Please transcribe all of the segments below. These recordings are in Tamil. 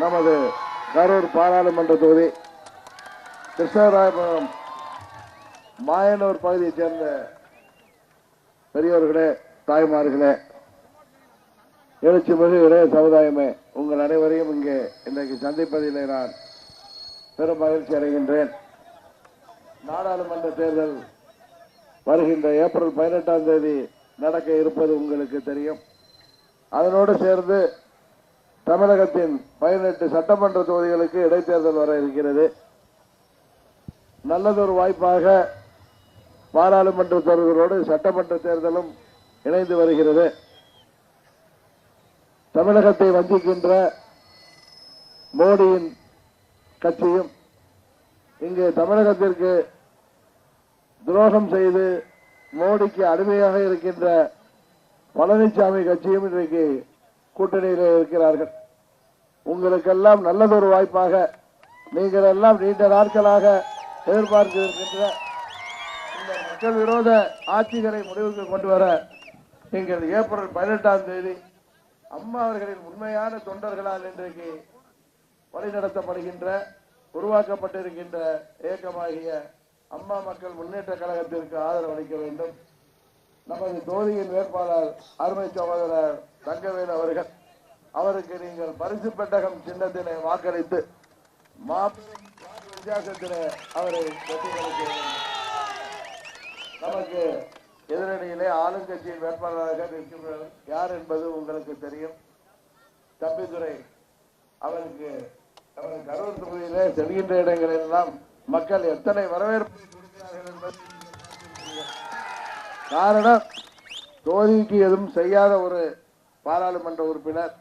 நமது கரூர் பாராளுமன்ற தொகுதி கிருஷ்ணராயபுரம் மாயனூர் பகுதியைச் சேர்ந்த பெரியோர்களே தாய்மார்களே எழுச்சி மிகு இளைய சமுதாயமே உங்கள் அனைவரையும் இங்கே இன்றைக்கு சந்திப்பதிலே நான் பெரும் மகிழ்ச்சி அடைகின்றேன். நாடாளுமன்ற தேர்தல் வருகின்ற ஏப்ரல் பதினெட்டாம் தேதி நடக்க இருப்பது உங்களுக்கு தெரியும். அதனோடு சேர்ந்து தமிழகத்தின் பதினெட்டு சட்டமன்ற தொகுதிகளுக்கு இடைத்தேர்தல் வர இருக்கிறது. நல்லதொரு வாய்ப்பாக பாராளுமன்ற தேர்தலோடு சட்டமன்ற தேர்தலும் இணைந்து வருகிறது. தமிழகத்தை வஞ்சிக்கின்ற மோடியின் கட்சியும் இங்கு தமிழகத்திற்கு துரோகம் செய்து மோடிக்கு அடிமையாக இருக்கின்ற பழனிசாமி கட்சியும் இன்றைக்கு கூட்டணியில் இருக்கிறார்கள். உங்களுக்கெல்லாம் நல்லதொரு வாய்ப்பாக நீங்கள் எல்லாம் நீண்ட நாட்களாக எதிர்பார்த்து இருக்கின்ற இந்த மக்கள் விரோத ஆட்சிகளை முடிவுக்கு கொண்டு வர நீங்கள் ஏப்ரல் பதினெட்டாம் தேதி அம்மா அவர்களின் உண்மையான தொண்டர்களால் இன்றைக்கு வழிநடத்தப்படுகின்ற உருவாக்கப்பட்டிருக்கின்ற இயக்கமாகிய அம்மா மக்கள் முன்னேற்ற கழகத்திற்கு ஆதரவு அளிக்க வேண்டும். நமது தொகுதியின் வேட்பாளர் அருமை சகோதரர் தங்கவேல் அவர்கள் அவருக்கு நீங்கள் பரிசு பெட்டகம் சின்னத்தினை வாக்களித்து மாபெரும் வித்தியாசத்திலே அவரை வெற்றி நமக்கு எதிரணியிலே ஆளுங்கட்சியின் வேட்பாளராக நிற்கின்றனர் யார் என்பது உங்களுக்கு தெரியும். தம்பிதுரை அவருக்கு நமது கரூர் தொகுதியிலே செல்கின்ற இடங்களெல்லாம் மக்கள் எத்தனை வரவேற்பு கொடுக்கிறார்கள் என்பது காரணம் தோதிக்கு எதுவும் செய்யாத ஒரு பாராளுமன்ற உறுப்பினர்.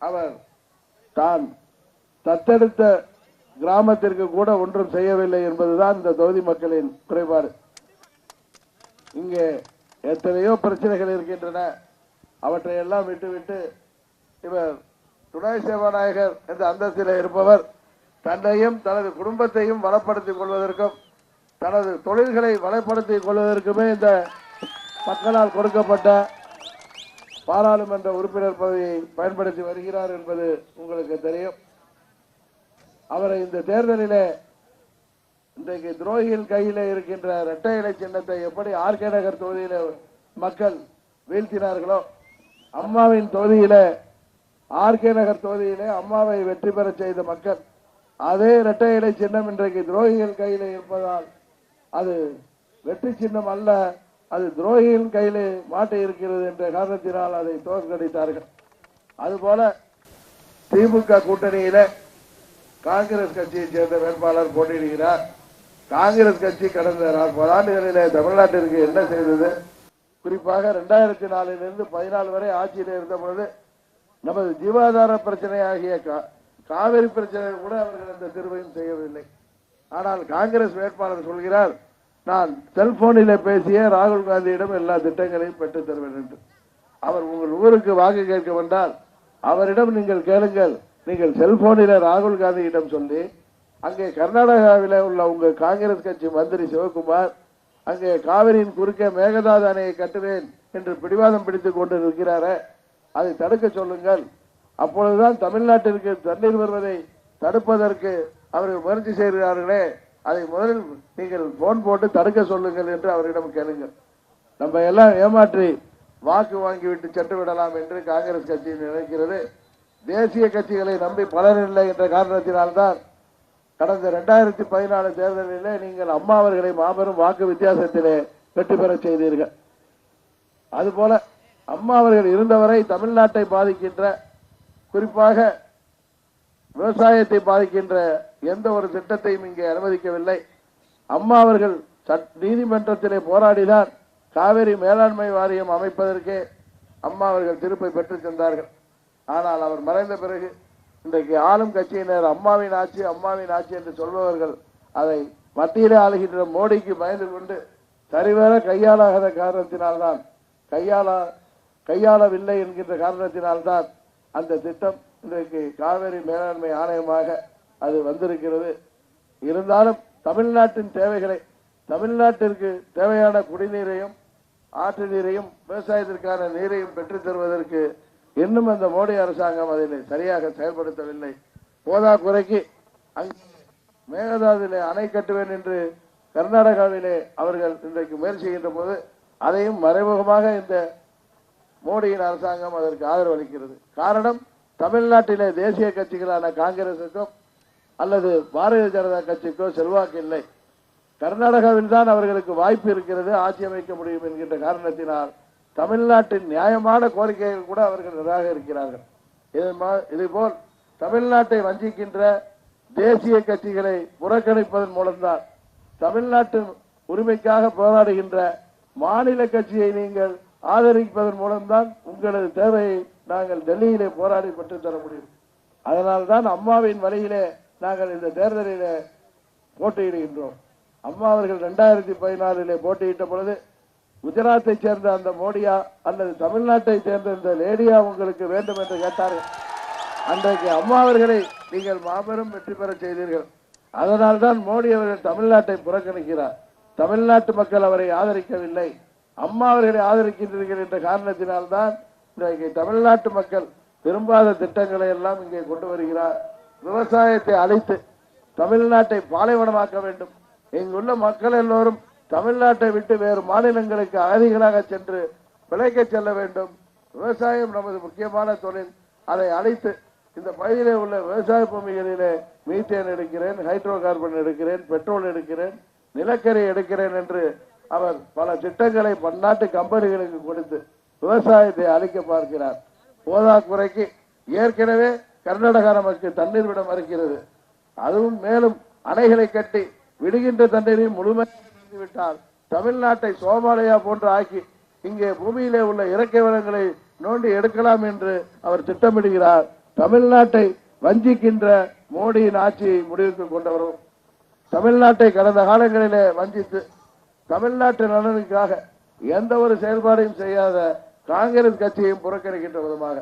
அவர் தான் தத்தெடுத்த கிராமத்திற்கு கூட ஒன்றும் செய்யவில்லை என்பதுதான் இந்த தொகுதி மக்களின் குறைபாடு. இங்கே எத்தனையோ பிரச்சனைகள் இருக்கின்றன. அவற்றை எல்லாம் விட்டுவிட்டு இவர் துணை சேவாநாயகர் என்ற அந்தஸ்தில் இருப்பவர் தன்னையும் தனது குடும்பத்தையும் வளப்படுத்திக் கொள்வதற்கும் தனது தொழில்களை வளப்படுத்திக் கொள்வதற்குமே இந்த மக்களால் கொடுக்கப்பட்ட பாராளுமன்ற உறுப்பினர் பதவியை பயன்படுத்தி வருகிறார் என்பது உங்களுக்கு தெரியும். அவரை இந்த தேர்தலிலே இன்றைக்கு துரோகியின் கையில் இருக்கின்ற இரட்டை இலை சின்னத்தை எப்படி ஆர்கே நகர் தொகுதியில மக்கள் வீழ்த்தினார்களோ அம்மாவின் தொகுதியில் ஆர்கே நகர் தொகுதியிலே அம்மாவை வெற்றி பெற செய்த மக்கள் அதே இரட்டை இலை சின்னம் இன்றைக்கு துரோகிகள் கையில் இருப்பதால் அது வெற்றி சின்னம் அல்ல அது துரோகியின் கையிலே மாட்ட இருக்கிறது என்ற காரணத்தினால் அதை தோற்கடித்தார்கள். அதுபோல திமுக கூட்டணியில காங்கிரஸ் கட்சியைச் சேர்ந்த வேட்பாளர் போட்டியிடுகிறார். காங்கிரஸ் கட்சி கடந்த நாற்பது ஆண்டுகளிலே தமிழ்நாட்டிற்கு என்ன செய்தது? குறிப்பாக இரண்டாயிரத்தி நாலிலிருந்து பதினாலு வரை ஆட்சியில் இருந்த பொழுது நமது ஜீவாதார பிரச்சனை ஆகிய கா- காவிரி பிரச்சனை கூட அவர்கள் அந்த தீர்வையும் செய்யவில்லை. ஆனால் காங்கிரஸ் வேட்பாளர் சொல்கிறார் நான் செல்போனில் பேசிய ராகுல் காந்தியிடம் எல்லா திட்டங்களையும் பெற்றுத் தருவேன் என்று. அவர் உங்கள் ஊருக்கு வாக்கு கேட்க வந்தால் அவரிடம் நீங்கள் கேளுங்கள். நீங்கள் செல்போனில் ராகுல் காந்தியிடம் சொல்லி அங்கே கர்நாடகாவில் உள்ள உங்கள் காங்கிரஸ் கட்சி மந்திரி சிவகுமார் அங்கே காவிரியின் குறுக்கே மேகதாது அணையை கட்டுவேன் என்று பிடிவாதம் பிடித்துக் கொண்டு இருக்கிறாரே அதை தடுக்க சொல்லுங்கள். அப்பொழுதுதான் தமிழ்நாட்டிற்கு தண்ணீர் வருவதை தடுப்பதற்கு அவர்கள் முயற்சி செய்கிறார்களே அதை முதலில் நீங்கள் போன் போட்டு தடுக்க சொல்லுங்கள் என்று அவரிடம் கேளுங்கள். நம்ம எல்லாம் ஏமாற்றி வாக்கு வாங்கிவிட்டு சென்று விடலாம் என்று காங்கிரஸ் கட்சி நினைக்கிறது. தேசிய கட்சிகளை நம்பி பலர் இல்லை என்ற காரணத்தினால்தான் கடந்த இரண்டாயிரத்தி பதினாலு தேர்தலிலே நீங்கள் அம்மா அவர்களை மாபெரும் வாக்கு வித்தியாசத்திலே வெற்றி பெற செய்தீர்கள். அதுபோல அம்மா அவர்கள் இருந்தவரை தமிழ்நாட்டை பாதிக்கின்ற குறிப்பாக விவசாயத்தை பாதிக்கின்ற எந்த ஒரு திட்டத்தையும் இங்கே அனுமதிக்கவில்லை. அம்மா அவர்கள் சட்- நீதிமன்றத்திலே போராடிதான் காவிரி மேலாண்மை வாரியம் அமைப்பதற்கே அம்மா அவர்கள் திருப்பை பெற்றுச் சென்றார்கள். ஆனால் அவர் மறைந்த பிறகு இன்றைக்கு ஆளும் கட்சியினர் அம்மாவின் ஆட்சி அம்மாவின் ஆட்சி என்று சொல்பவர்கள் அதை மத்தியிலே ஆளுகின்ற மோடிக்கு பயந்து கொண்டு சரிவர கையாளாகாத காரணத்தினால்தான் கையாள கையாளவில்லை என்கின்ற காரணத்தினால்தான் அந்த திட்டம் இன்றைக்கு காவிரி மேலாண்மை ஆணையமாக அது வந்திருக்கிறது. இருந்தாலும் தமிழ்நாட்டின் தேவைகளை தமிழ்நாட்டிற்கு தேவையான குடிநீரையும் ஆற்று நீரையும் விவசாயத்திற்கான நீரையும் பெற்றுத் தருவதற்கு இன்னும் அந்த மோடி அரசாங்கம் அதனை சரியாக செயல்படுத்தவில்லை. போதா குறைக்கு அங்கே மேகதாதுவிலே அணை கட்டுவேன் என்று கர்நாடகாவிலே அவர்கள் இன்றைக்கு முயற்சி செய்கின்ற போது அதையும் மறைமுகமாக இந்த மோடியின் அரசாங்கம் அதற்கு ஆதரவு அளிக்கிறது காரணம் தமிழ்நாட்டிலே தேசிய கட்சிகளான காங்கிரசுக்கும் அல்லது பாரதிய ஜனதா கட்சிக்கோ செல்வாக்கு இல்லை. கர்நாடகாவில் தான் அவர்களுக்கு வாய்ப்பு இருக்கிறது ஆட்சி அமைக்க முடியும் என்கின்ற காரணத்தினால் தமிழ்நாட்டின் நியாயமான கோரிக்கைகள் கூட அவர்கள் நிராகரிக்கிறார்கள் இதுபோல் தமிழ்நாட்டை வஞ்சிக்கின்ற தேசிய கட்சிகளை புறக்கணிப்பதன் மூலம்தான் தமிழ்நாட்டின் உரிமைக்காக போராடுகின்ற மாநில கட்சியை நீங்கள் ஆதரிப்பதன் மூலம்தான் உங்களது தேவையை நாங்கள் டெல்லியிலே போராடி பெற்றுத் தர முடியும். அதனால்தான் அம்மாவின் வழியிலே நாங்கள் இந்த தேர்தலிலே போட்டியிடுகின்றோம். அம்மா அவர்கள் ரெண்டாயிரத்தி பதினாலிலே போட்டியிட்ட பொழுது குஜராத்தை சேர்ந்த அந்த மோடியா அல்லது தமிழ்நாட்டை சேர்ந்த இந்த லேடியா உங்களுக்கு வேண்டும் என்று கேட்டார்கள். அன்றைக்கு அம்மா அவர்களை நீங்கள் மாபெரும் வெற்றி பெற செய்தீர்கள். அதனால்தான் மோடி அவர்கள் தமிழ்நாட்டை புறக்கணிக்கிறார். தமிழ்நாட்டு மக்கள் அவரை ஆதரிக்கவில்லை. அம்மா அவர்களை ஆதரிக்கின்றீர்கள் என்ற காரணத்தினால்தான் இன்றைக்கு தமிழ்நாட்டு மக்கள் விரும்பாத திட்டங்களை எல்லாம் இங்கே கொண்டு வருகிறார். விவசாயத்தை அழைத்து தமிழ்நாட்டை பாலைவனமாக்க வேண்டும். இங்குள்ள மக்கள் எல்லோரும் தமிழ்நாட்டை விட்டு வேறு மாநிலங்களுக்கு அகதிகளாக சென்று பிழைக்க செல்ல வேண்டும். விவசாயம் நமது முக்கியமான தொழில். அதை அழைத்து இந்த பகுதியிலே உள்ள விவசாய பூமிகளிலே மீத்தேன் எடுக்கிறேன் ஹைட்ரோ கார்பன் எடுக்கிறேன் பெட்ரோல் எடுக்கிறேன் நிலக்கரி எடுக்கிறேன் என்று அவர் பல திட்டங்களை பன்னாட்டு கம்பெனிகளுக்கு கொடுத்து விவசாயத்தை அழிக்க பார்க்கிறார். போதாக்குறைக்கு ஏற்கனவே கர்நாடகா நமக்கு தண்ணீர் விட மறுக்கிறது அதுவும் மேலும் அணைகளை கட்டி விடுகின்ற தண்ணீரை முழுமையாக விட்டால் தமிழ்நாட்டை சோமாலியா போன்று ஆக்கி இங்கே பூமியிலே உள்ள இயற்கை வளங்களை நோண்டி எடுக்கலாம் என்று அவர் திட்டமிடுகிறார். தமிழ்நாட்டை வஞ்சிக்கின்ற மோடியின் ஆட்சியை முடிவுக்கு கொண்டவரும் தமிழ்நாட்டை கடந்த காலங்களிலே வஞ்சித்து தமிழ்நாட்டு நலனுக்காக எந்த ஒரு செயல்பாடையும் செய்யாத காங்கிரஸ் கட்சியையும் புறக்கணிக்கின்ற விதமாக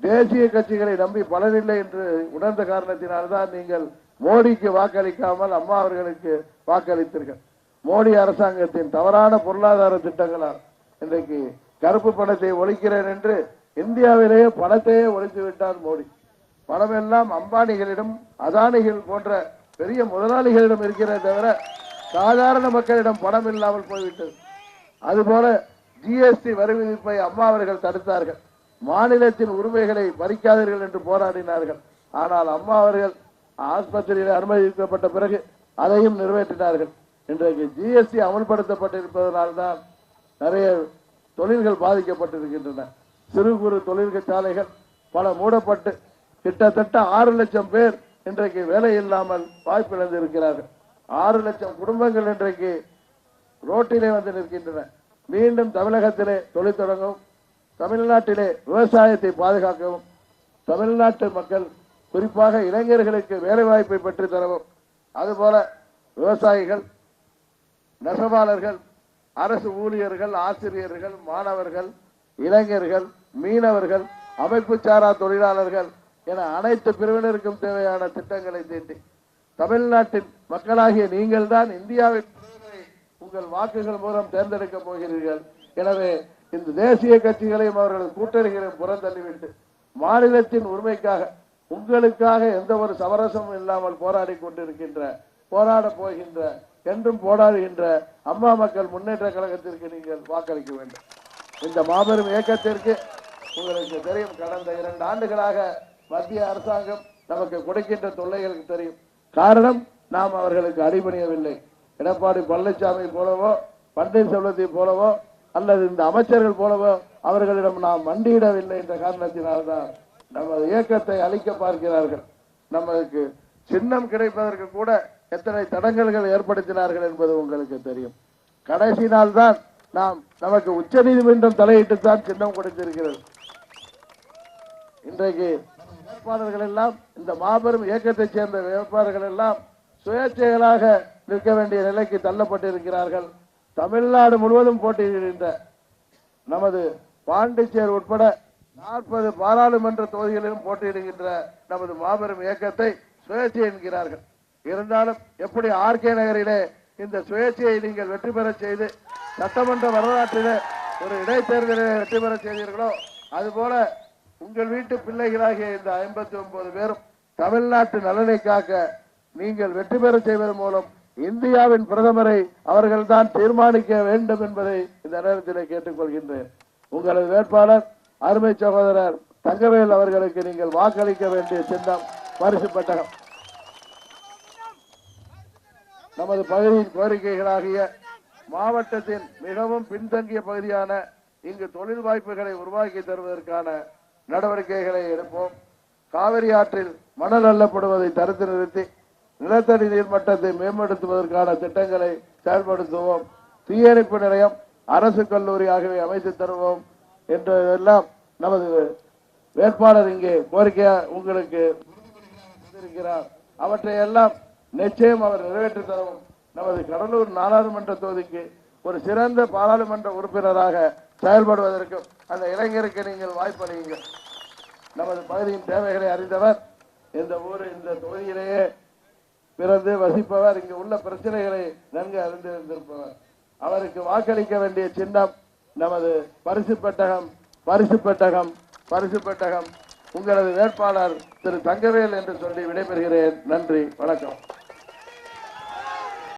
தேசிய கட்சிகளை நம்பி பலனில்லை என்று உணர்ந்த காரணத்தினால்தான் நீங்கள் மோடிக்கு வாக்களிக்காமல் அம்மா அவர்களுக்கு வாக்களித்தீர்கள். மோடி அரசாங்கத்தின் தவறான பொருளாதார திட்டங்களால் இன்றைக்கு கருப்பு பணத்தை ஒழிக்கிறேன் என்று இந்தியாவிலேயே பணத்தையே ஒழித்து விட்டார் மோடி. பணமெல்லாம் அம்பானிகளிடம் அதானிகள் போன்ற பெரிய முதலாளிகளிடம் இருக்கிறதே தவிர சாதாரண மக்களிடம் பணம் இல்லாமல் போய்விட்டது. அதுபோல ஜிஎஸ்டி வரி விதிப்பை அம்மா அவர்கள் தடுத்தார்கள். மாநிலத்தின் உரிமைகளை பறிக்காதீர்கள் என்று போராடினார்கள். ஆனால் அம்மா அவர்கள் ஆஸ்பத்திரியில் அனுமதிக்கப்பட்ட பிறகு அதையும் நிறைவேற்றினார்கள். இன்றைக்கு ஜிஎஸ்டி அமல்படுத்தப்பட்டிருப்பதனால்தான் நிறைய தொழில்கள் பாதிக்கப்பட்டிருக்கின்றன. சிறு குறு தொழில்கள் சாலைகள் பல மூடப்பட்டு கிட்டத்தட்ட ஆறு லட்சம் பேர் இன்றைக்கு வேலை இல்லாமல் வாய்ப்பிழந்து இருக்கிறார்கள் ஆறு லட்சம் குடும்பங்கள் இன்றைக்கு ரோட்டிலே வந்து நிற்கின்றன. மீண்டும் தமிழகத்திலே தொழில் தொடங்கவும் தமிழ்நாட்டிலே விவசாயத்தை பாதுகாக்கவும் தமிழ்நாட்டு மக்கள் குறிப்பாக இளைஞர்களுக்கு வேலைவாய்ப்பை பெற்று தரவும். அதுபோல விவசாயிகள் நெசவாளர்கள் அரசு ஊழியர்கள் ஆசிரியர்கள் மாணவர்கள் இளைஞர்கள் மீனவர்கள் அமைப்பு சாரா தொழிலாளர்கள் என அனைத்து பிரிவினருக்கும் தேவையான திட்டங்களை தீட்டி தமிழ்நாட்டின் மக்களாகிய நீங்கள்தான் இந்தியாவின் உங்கள் வாக்குகள் மூலம் தேர்ந்தெடுக்க போகிறீர்கள். எனவே இந்த தேசிய கட்சிகளையும் அவர்களது கூட்டணிகளையும் புறந்தள்ளிவிட்டு மாநிலத்தின் உரிமைக்காக உங்களுக்காக எந்த ஒரு சமரசமும் இல்லாமல் போராடி கொண்டிருக்கின்ற போராட போகின்ற என்றும் போராடுகின்ற அம்மா மக்கள் முன்னேற்ற கழகத்திற்கு நீங்கள் வாக்களிக்க வேண்டும். இந்த மாபெரும் இயக்கத்திற்கு உங்களுக்கு தெரியும் கடந்த இரண்டு ஆண்டுகளாக மத்திய அரசாங்கம் நமக்கு கொடுக்கின்ற தொல்லைகளுக்கு தெரியும். காரணம் நாம் அவர்களுக்கு அடிபணியவில்லை. எடப்பாடி பழனிசாமி போலவோ பன்னீர்செல்வத்தை போலவோ அல்லது இந்த அமைச்சர்கள் போலவோ அவர்களிடம் நாம் மண்டியிடவில்லை என்ற காரணத்தினால்தான் நமது இயக்கத்தை அழிக்க பார்க்கிறார்கள். நமக்கு சின்னம் கிடைப்பதற்கு கூட எத்தனை தடங்கல்கள் ஏற்படுத்தினார்கள் என்பது உங்களுக்கு தெரியும். கடைசி நாள் தான் நாம் நமக்கு உச்ச நீதிமன்றம் தலையிட்டு தான் சின்னம் கொடுத்திருக்கிறது. இன்றைக்கு வேட்பாளர்கள் எல்லாம் இந்த மாபெரும் இயக்கத்தைச் சேர்ந்த வேட்பாளர்கள் எல்லாம் சுயேட்சைகளாக நிற்க வேண்டிய நிலைக்கு தள்ளப்பட்டிருக்கிறார்கள். தமிழ்நாடு முழுவதும் போட்டியிடுகின்ற நமது பாண்டிச்சேர் உட்பட நாற்பது பாராளுமன்ற தொகுதிகளிலும் போட்டியிடுகின்ற நமது மாபெரும் இயக்கத்தை சுயேட்சை என்கிறார்கள். இருந்தாலும் எப்படி ஆர்கே நகரிலே இந்த சுயேட்சையை நீங்கள் வெற்றி பெறச் செய்து சட்டமன்ற வரலாற்றிலே ஒரு இடைத்தேர்தலிலே வெற்றி பெறச் செய்தீர்களோ அதுபோல உங்கள் வீட்டு பிள்ளைகளாகிய இந்த ஐம்பத்தி ஒன்பது பேரும் தமிழ்நாட்டு நலனை காக்க நீங்கள் வெற்றி பெற செய்வதன் மூலம் இந்தியாவின் பிரதமரை அவர்கள்தான் தீர்மானிக்க வேண்டும் என்பதை இந்த நேரத்தில் கேட்டுக்கொள்கின்றேன். உங்களது வேட்பாளர் அருமை சகோதரர் தங்கவேல் அவர்களுக்கு நீங்கள் வாக்களிக்க வேண்டிய சின்னம் பரிசு பெட்டகம். நமது பகுதியின் கோரிக்கைகளாகிய மாவட்டத்தின் மிகவும் பின்தங்கிய பகுதியான இங்கு தொழில் வாய்ப்புகளை உருவாக்கி தருவதற்கான நடவடிக்கைகளை எடுப்போம். காவிரி ஆற்றில் மணல் அள்ளப்படுவதை தடுத்து நிறுத்தி நிலத்தடி நீர் மட்டத்தை மேம்படுத்துவதற்கான திட்டங்களை செயல்படுத்துவோம். தீயணைப்பு நிலையம் அரசு கல்லூரி ஆகியவை அமைத்து தருவோம் என்றெல்லாம் நமது வேட்பாளர் இங்கே கோரிக்கையா உங்களுக்கு இருக்கிறார் அவற்றை எல்லாம் நிச்சயம் அவர் நிறைவேற்றி தரவும். நமது கடலூர் நாடாளுமன்ற தொகுதிக்கு ஒரு சிறந்த பாராளுமன்ற உறுப்பினராக செயல்படுவதற்கும் அந்த இளைஞருக்கு நீங்கள் வாய்ப்பளியுங்கள். நமது பகுதியின் தேவைகளை அறிந்தவர் இந்த ஊர் இந்த தொகுதியிலேயே பிறந்து வசிப்பவர் இங்கு உள்ள பிரச்சனைகளை நன்கு அறிந்திருந்திருப்பவர். அவருக்கு வாக்களிக்க வேண்டிய சின்னம் நமது பரிசு பெட்டகம் பரிசு பெட்டகம் பரிசு பெட்டகம். உங்களது வேட்பாளர் திரு தங்கவேல் என்று சொல்லி விடைபெறுகிறேன். நன்றி வணக்கம்.